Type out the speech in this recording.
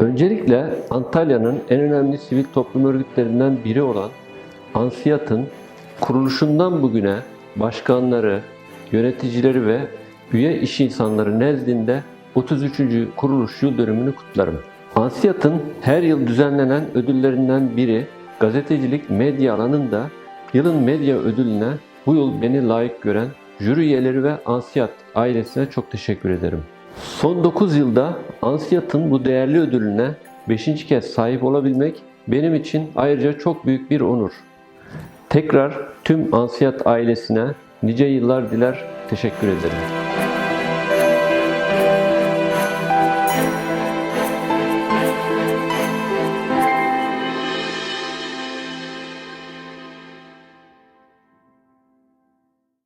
Öncelikle Antalya'nın en önemli sivil toplum örgütlerinden biri olan Ansiyat'ın kuruluşundan bugüne başkanları, yöneticileri ve üye iş insanları nezdinde 33. kuruluş yıl dönümünü kutlarım. Ansiyat'ın her yıl düzenlenen ödüllerinden biri gazetecilik medya alanında yılın medya ödülüne bu yıl beni layık gören jüri üyeleri ve Ansiyat ailesine çok teşekkür ederim. Son 9 yılda Ansiyat'ın bu değerli ödülüne 5. kez sahip olabilmek benim için ayrıca çok büyük bir onur. Tekrar tüm Ansiyat ailesine nice yıllar diler, teşekkür ederim.